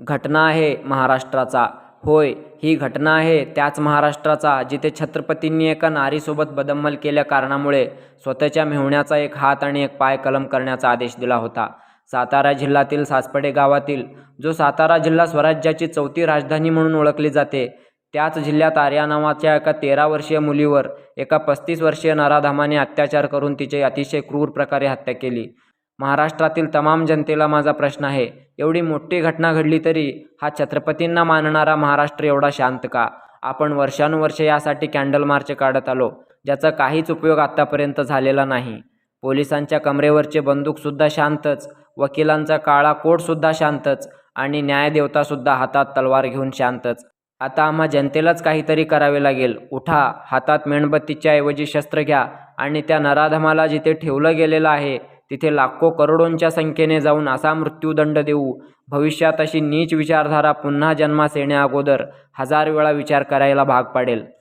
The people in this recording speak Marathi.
घटना आहे महाराष्ट्राचा. होय ही घटना आहे त्याच महाराष्ट्राचा जिथे छत्रपतींनी एका नारीसोबत बदम्मल केल्या कारणामुळे स्वतःच्या मेहुण्याचा एक हात आणि एक पाय कलम करण्याचा आदेश दिला होता. सातारा जिल्ह्यातील सासपडे गावातील जो सातारा जिल्हा स्वराज्याची चौथी राजधानी म्हणून ओळखली जाते त्याच जिल्ह्यात आर्या नावाच्या एका तेरा वर्षीय मुलीवर एका पस्तीस वर्षीय नराधामाने अत्याचार करून तिचे अतिशय क्रूर प्रकारे हत्या केली. महाराष्ट्रातील तमाम जनतेला माझा प्रश्न आहे एवढी मोठी घटना घडली तरी हा छत्रपतींना मानणारा महाराष्ट्र एवढा शांत का? आपण वर्षानुवर्षे यासाठी कॅन्डल मार्च काढत आलो ज्याचा काहीच उपयोग आत्तापर्यंत झालेला नाही. पोलिसांच्या कमरेवरचे बंदूकसुद्धा शांतच वकिलांचा काळा कोटसुद्धा शांतच आणि न्यायदेवतासुद्धा हातात तलवार घेऊन शांतच. आता आम्हा जनतेलाच काहीतरी करावे लागेल. उठा हातात मेणबत्तीच्या ऐवजी शस्त्र घ्या आणि त्या नराधमाला जिथे ठेवलं गेलेलं आहे तिथे लाखो करोडोंच्या संख्येने जाऊन असा मृत्यूदंड देऊ. भविष्यात अशी नीच विचारधारा पुन्हा जन्मास येण्याअगोदर हजार वेळा विचार करायला भाग पाडेल.